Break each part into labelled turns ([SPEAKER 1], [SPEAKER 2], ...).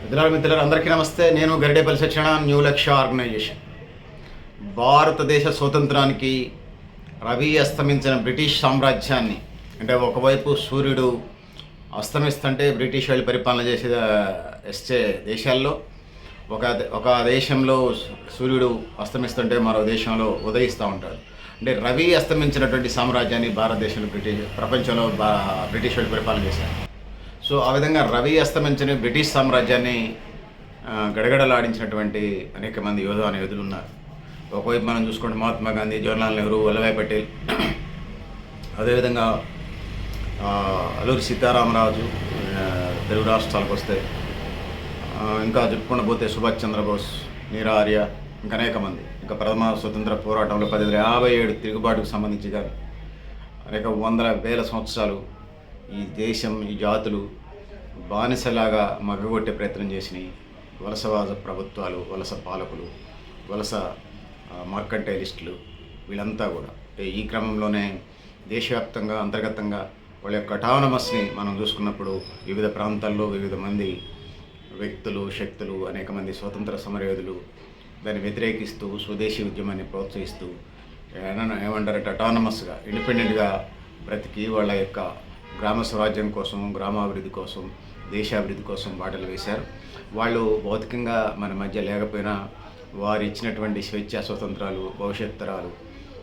[SPEAKER 1] పెద్దలారు మిత్రులారు అందరికీ నమస్తే. నేను గరిడేపల్లి శిక్షణ న్యూ లక్ష్య ఆర్గనైజేషన్. భారతదేశ స్వతంత్రానికి రవి అస్తమించిన బ్రిటిష్ సామ్రాజ్యాన్ని అంటే ఒకవైపు సూర్యుడు అస్తమిస్తుంటే బ్రిటిష్ వాళ్ళు పరిపాలన చేసే వచ్చే దేశాల్లో ఒక ఒక దేశంలో సూర్యుడు అస్తమిస్తుంటే మరో దేశంలో ఉదయిస్తూ ఉంటాడు. అంటే రవి అస్తమించినటువంటి సామ్రాజ్యాన్ని భారతదేశంలో బ్రిటిష్ ప్రపంచంలో బా బ్రిటిష్ వాళ్ళు పరిపాలన చేశారు. సో ఆ విధంగా రవి అస్తమించని బ్రిటిష్ సామ్రాజ్యాన్ని గడగడలాడించినటువంటి అనేక మంది యోధ అనే యోధులు ఉన్నారు. ఒకవైపు మనం చూసుకుంటే మహాత్మా గాంధీ జవహర్లాల్ నెహ్రూ వల్లభాయ్ పటేల్ అదేవిధంగా అల్లూరి సీతారామరాజు తెలుగు రాష్ట్రాలకు వస్తే ఇంకా చెప్పుకుండా పోతే సుభాష్ చంద్రబోస్ నీరా ఆర్య ఇంకా అనేక మంది. ఇంకా ప్రథమ స్వతంత్ర పోరాటంలో పది వందల యాభై ఏడు తిరుగుబాటుకు సంబంధించి కానీ అనేక వందల వేల సంవత్సరాలు ఈ దేశం ఈ జాతులు బానిసలాగా మగ్గగొట్టే ప్రయత్నం చేసినాయి. వలసవాద ప్రభుత్వాలు వలస పాలకులు వలస ఆ, మర్కంటైలిస్టులు వీళ్ళంతా కూడా. ఈ క్రమంలోనే దేశవ్యాప్తంగా అంతర్గతంగా వాళ్ళ యొక్క అటానమస్ని మనం చూసుకున్నప్పుడు వివిధ ప్రాంతాల్లో వివిధ మంది వ్యక్తులు శక్తులు అనేక మంది స్వతంత్ర సమరయోధులు దాన్ని వ్యతిరేకిస్తూ స్వదేశీ ఉద్యమాన్ని ప్రోత్సహిస్తూ ఏమంటారంటే అటానమస్గా ఇండిపెండెంట్గా బ్రతికి వాళ్ళ యొక్క గ్రామ స్వరాజ్యం కోసం గ్రామాభివృద్ధి కోసం దేశాభివృద్ధి కోసం బాటలు వేశారు. వాళ్ళు భౌతికంగా మన మధ్య లేకపోయినా వారు ఇచ్చినటువంటి స్వేచ్ఛ స్వతంత్రాలు భవిష్యత్ తరాలు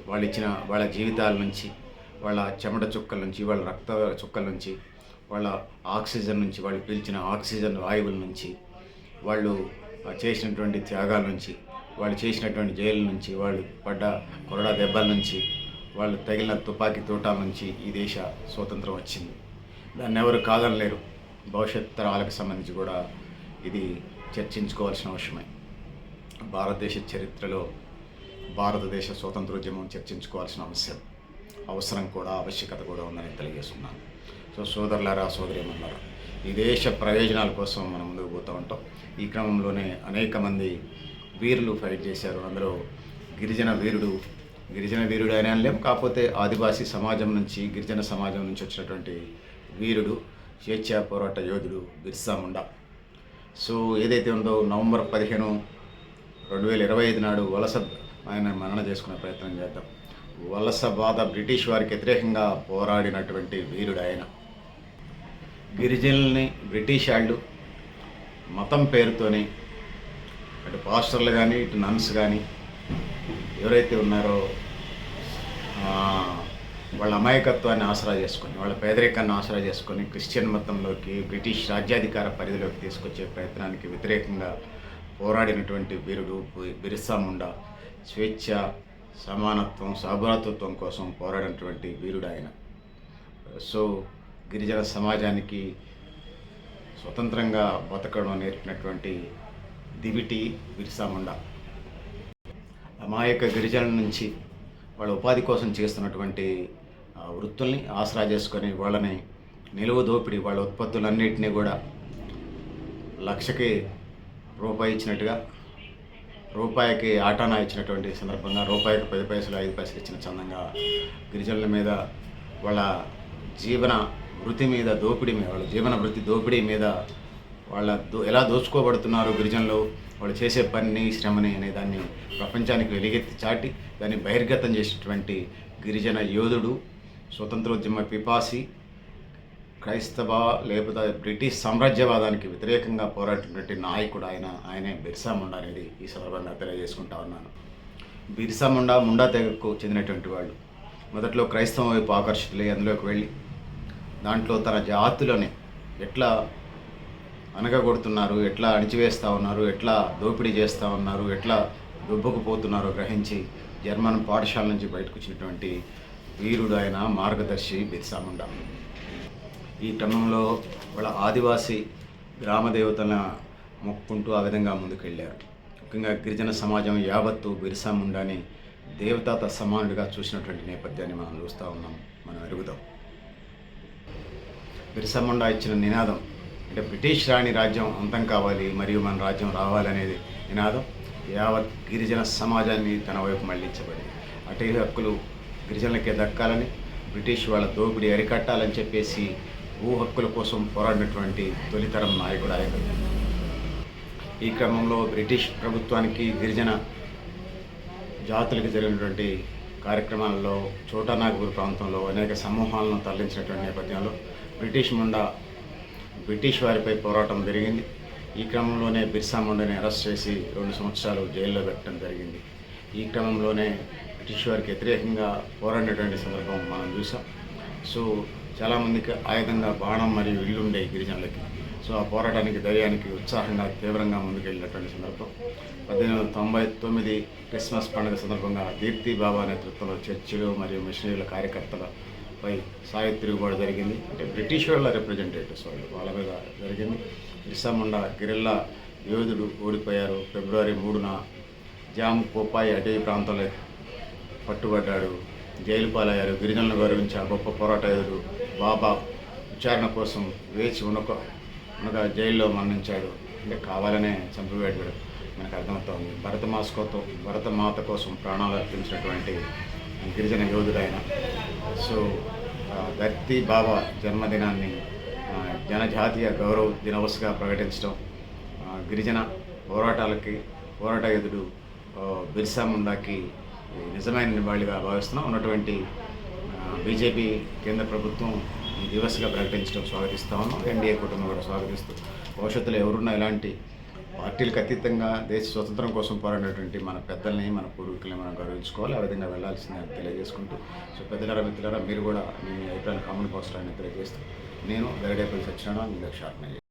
[SPEAKER 1] వాళ్ళు ఇచ్చిన వాళ్ళ జీవితాల నుంచి వాళ్ళ చెమట చుక్కల నుంచి వాళ్ళ రక్త చుక్కల నుంచి వాళ్ళ ఆక్సిజన్ నుంచి వాళ్ళు పీల్చిన ఆక్సిజన్ వాయువుల నుంచి వాళ్ళు చేసినటువంటి త్యాగాల నుంచి వాళ్ళు చేసినటువంటి జైలు నుంచి వాళ్ళు పడ్డ కొరడా దెబ్బల నుంచి వాళ్ళు తగిలిన తుపాకీ తోటాల నుంచి ఈ దేశ స్వతంత్రం వచ్చింది. దాన్ని ఎవరు కాదనలేరు. భవిష్యత్ తరాలకు సంబంధించి కూడా ఇది చర్చించుకోవాల్సిన అవసరమే. భారతదేశ చరిత్రలో భారతదేశ స్వతంత్రోద్యమం చర్చించుకోవాల్సిన అవసరం అవసరం కూడా ఆవశ్యకత కూడా ఉందని తెలియజేస్తున్నాను. సో సోదరులారా సోదరిమన్నారా ఈ దేశ ప్రయోజనాల కోసం మనం ముందుకు పోతూ ఉంటాం. ఈ క్రమంలోనే అనేక మంది వీరులు ఫైట్ చేశారు. అందులో గిరిజన వీరుడు గిరిజన వీరుడు అని అనలేము కాకపోతే ఆదివాసీ సమాజం నుంచి గిరిజన సమాజం నుంచి వచ్చినటువంటి వీరుడు స్వేచ్ఛా పోరాట యోధుడు బిర్సా ముండా. సో ఏదైతే ఉందో నవంబర్ పదిహేను రెండు వేల ఇరవై ఐదు నాడు వలస ఆయన మరణ చేసుకునే ప్రయత్నం చేద్దాం. వలస బాధ బ్రిటిష్ వారికి వ్యతిరేకంగా పోరాడినటువంటి వీరుడు ఆయన గిరిజనుల్ని బ్రిటిష్ వాళ్ళు మతం పేరుతోని అటు పాస్టర్లు కానీ ఇటు నన్స్ కానీ ఎవరైతే ఉన్నారో వాళ్ళ అమాయకత్వాన్ని ఆసరా చేసుకొని వాళ్ళ పేదరికాన్ని ఆసరా చేసుకొని క్రిస్టియన్ మతంలోకి బ్రిటిష్ రాజ్యాధికార పరిధిలోకి తీసుకొచ్చే ప్రయత్నానికి వ్యతిరేకంగా పోరాడినటువంటి వీరుడు బి- బిర్సా ముండా స్వేచ్ఛ సమానత్వం సహభాతృత్వం కోసం పోరాడినటువంటి వీరుడు ఆయన. సో గిరిజన సమాజానికి స్వతంత్రంగా బతకడం నేర్పినటువంటి దివిటి బిర్సా ముండా. అమాయక గిరిజనుల నుంచి వాళ్ళ ఉపాధి కోసం చేస్తున్నటువంటి వృత్తుల్ని ఆసరా చేసుకొని వాళ్ళని నిలువ దోపిడీ వాళ్ళ ఉత్పత్తులన్నింటినీ కూడా లక్షకి రూపాయి ఇచ్చినట్టుగా రూపాయికి ఆటానా ఇచ్చినటువంటి సందర్భంగా రూపాయికి పది పైసలు ఐదు పైసలు ఇచ్చిన చందంగా గిరిజనుల మీద వాళ్ళ జీవన వృత్తి మీద దోపిడీ మీద వాళ్ళ జీవన వృత్తి దోపిడీ మీద వాళ్ళ దో ఎలా దోచుకోబడుతున్నారు గిరిజనులు? వాళ్ళు చేసే పనిని శ్రమని అనే దాన్ని ప్రపంచానికి వెలిగెత్తి చాటి దాన్ని బహిర్గతం చేసినటువంటి గిరిజన యోధుడు స్వతంత్రోద్యమ పిపాసి క్రైస్తవ లేకపోతే బ్రిటిష్ సామ్రాజ్యవాదానికి వ్యతిరేకంగా పోరాడినటువంటి నాయకుడు ఆయన ఆయనే బిర్సా ముండా అనేది ఈ సందర్భంగా తెలియజేసుకుంటా ఉన్నాను. బిర్సా ముండా ముండా తెగకు చెందినటువంటి వాళ్ళు మొదట్లో క్రైస్తవం వైపు ఆకర్షితులై అందులోకి వెళ్ళి దాంట్లో తన జాతులని ఎట్లా అనగగొడుతున్నారు ఎట్లా అణిచివేస్తూ ఉన్నారు ఎట్లా దోపిడీ చేస్తూ ఉన్నారు ఎట్లా దుబ్బకుపోతున్నారో గ్రహించి జర్మన్ పాఠశాల నుంచి బయటకు వచ్చినటువంటి వీరుడు ఆయన మార్గదర్శి బిర్సాముండ. ఈ క్రమంలో వాళ్ళ ఆదివాసీ గ్రామదేవతల మొక్కుంటూ ఆ విధంగా ముందుకెళ్ళారు. ముఖ్యంగా గిరిజన సమాజం యావత్తు బిర్సా ముండాని దేవతాత సమానుడిగా చూసినటువంటి నేపథ్యాన్ని మనం చూస్తూ ఉన్నాం మనం అరుగుదాం బిర్సాముండా ఇచ్చిన నినాదం అంటే బ్రిటిష్ రాణి రాజ్యం అంతం కావాలి మరియు మన రాజ్యం రావాలనేది నినాదం యావత్ గిరిజన సమాజాన్ని తన వైపు మళ్ళించబడింది. అటవీ హక్కులు గిరిజనులకే దక్కాలని బ్రిటిష్ వాళ్ళ దోపిడీ అరికట్టాలని చెప్పేసి భూ హక్కుల కోసం పోరాడినటువంటి తొలితరం నాయకుడు ఆయన. ఈ క్రమంలో బ్రిటిష్ ప్రభుత్వానికి గిరిజన జాతులకు జరిగినటువంటి కార్యక్రమాల్లో చోటానాగపూర్ ప్రాంతంలో అనేక సమూహాలను తరలించినటువంటి నేపథ్యంలో బ్రిటిష్ ముండా బ్రిటిష్ వారిపై పోరాటం జరిగింది. ఈ క్రమంలోనే బిర్సా ముండని అరెస్ట్ చేసి రెండు సంవత్సరాలు జైల్లో పెట్టడం జరిగింది. ఈ క్రమంలోనే బ్రిటిష్ వారికి వ్యతిరేకంగా పోరాడినటువంటి సందర్భం మనం చూసాం. సో చాలామందికి ఆయుధంగా బాణం మరియు ఇల్లు ఉండే గిరిజనులకి సో ఆ పోరాటానికి ధైర్యానికి ఉత్సాహంగా తీవ్రంగా ముందుకెళ్ళినటువంటి సందర్భం. పద్దెనిమిది వందల తొంభై తొమ్మిది క్రిస్మస్ పండుగ సందర్భంగా దీప్తి బాబా నేతృత్వంలో చర్చిలు మరియు మిషనరీల పై సాయి తిరుగుబాటు జరిగింది. అంటే బ్రిటిష్ వాళ్ళ రిప్రజెంటేటివ్స్ వాళ్ళు వాళ్ళ మీద జరిగింది. బిర్సా గిరిల్లా యోధుడు ఓడిపోయారు. ఫిబ్రవరి మూడున జామ్ కోపాయి అటవీ ప్రాంతంలో పట్టుబడ్డాడు. జైలు పాలయ్యారు. గిరిజనులను గౌరవించి గొప్ప పోరాట యోధుడు బాబా విచారణ కోసం వేచి ఉనక ఉనక జైల్లో మరణించాడు. అంటే కావాలనే చంపివేయడం మనకు అర్థమవుతోంది. భరత మాస్కోతో భరత మాత కోసం ప్రాణాలు అర్పించినటువంటి గిరిజన యోధుడు ఆయన సో ధర్తి బాబా జన్మదినాన్ని జనజాతీయ గౌరవ దినవసుగా ప్రకటించడం గిరిజన పోరాటాలకి పోరాట యోధుడు బిర్సా ముండాకి నిజమైన నివాళిగా భావిస్తున్నాం. ఉన్నటువంటి బీజేపీ కేంద్ర ప్రభుత్వం ఈ దివస్గా ప్రకటించడం స్వాగతిస్తా ఉన్నాం. ఎన్డీఏ కుటుంబం కూడా స్వాగతిస్తూ భవిష్యత్తులో ఎవరున్నా ఇలాంటి పార్టీలకు అతీతంగా దేశ స్వతంత్రం కోసం పోరాడేటువంటి మన పెద్దల్ని మన పూర్వీకుల్ని మనం గౌరవించుకోవాలి. ఆ విధంగా వెళ్ళాల్సిందని తెలియజేసుకుంటూ సో పెద్దలారా మిత్రులారా మీరు కూడా మీ అభిప్రాయాలు కామెంట్ పోస్టర్ అని తెలియజేస్తూ నేను గరిడేపల్లి సత్యనారాయణ మీ లక్ష్యాన్ని